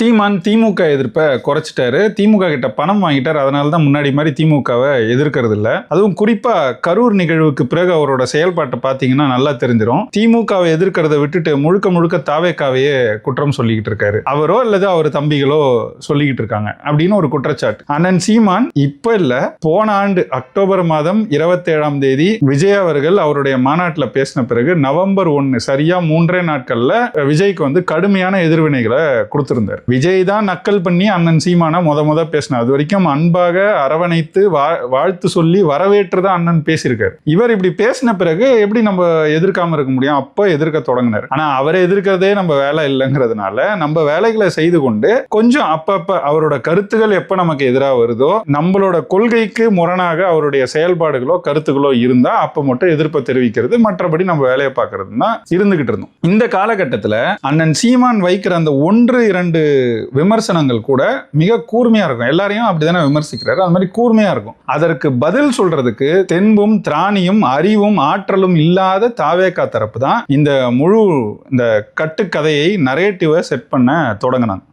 சீமான் திமுக எதிர்ப்பை குறைச்சிட்டாரு. திமுக கிட்ட பணம் வாங்கிட்டார். அதனால தான் முன்னாடி மாதிரி திமுகவை எதிர்க்கிறது இல்லை. அதுவும் குறிப்பா கரூர் நிகழ்வுக்கு பிறகு அவரோட செயல்பாட்டை பார்த்தீங்கன்னா நல்லா தெரிஞ்சிடும் திமுகவை எதிர்க்கிறத விட்டுட்டு முழுக்க முழுக்க தாவேக்காவையே குற்றம் சொல்லிக்கிட்டு இருக்காரு. அவரோ அல்லது அவர் தம்பிகளோ சொல்லிக்கிட்டு இருக்காங்க. அப்படின்னு ஒரு குற்றச்சாட்டு. அண்ணன் சீமான் இப்ப இல்ல. போன ஆண்டு அக்டோபர் மாதம் இருபத்தேழாம் தேதி விஜய் அவர்கள் அவருடைய மாநாட்டில் பேசின பிறகு நவம்பர் ஒன்னு சரியா மூன்றே நாட்கள்ல விஜய்க்கு வந்து கடுமையான எதிர்வினைகளை கொடுத்திருந்தார். விஜய் தான் நக்கல் பண்ணி அண்ணன் சீமானை முத முத பேசினார். அது வரைக்கும் அன்பாக அரவணைத்து வா- வாழ்த்து சொல்லி வரவேற்றுதான் அண்ணன் பேசியிருக்காரு. இவர் இப்படி பேசின பிறகு எப்படி நம்ம எதிர்க்காம இருக்க முடியும்? அப்போ எதிர்க்க தொடங்கினார். ஆனா அவரை எதிர்க்கிறதே நம்ம வேலை இல்லைங்கிறதுனால நம்ம வேலைகளை செய்து கொண்டு கொஞ்சம் அப்பப்ப அவரோட கருத்துகள் எப்போ நமக்கு எதிராக வருதோ நம்மளோட கொள்கைக்கு முரணாக அவருடைய செயல்பாடுகளோ கருத்துக்களோ இருந்தா அப்போ மட்டும் எதிர்ப்பை தெரிவிக்கிறது. மற்றபடி நம்ம வேலையை பார்க்கறது தான் இருந்துகிட்டு இருந்தோம். இந்த காலகட்டத்தில் அண்ணன் சீமான் வைக்கிற அந்த ஒன்று இரண்டு விமர்சனங்கள் கூட மிக கூர்மையாக இருக்கும். எல்லாரையும் அப்படி தானே விமர்சிக்கிறாரு. அது மாதிரி கூர்மையாக இருக்கும். அதற்கு பதில் சொல்றதுக்கு தென்பும் திராணியும் அறிவும் ஆற்றலும் இல்லாத தாவேக்கா தரப்பு தான் இந்த முழு இந்த கட்டுக்கதையை நரேட்டிவை செட் பண்ண தொடங்கினாங்க.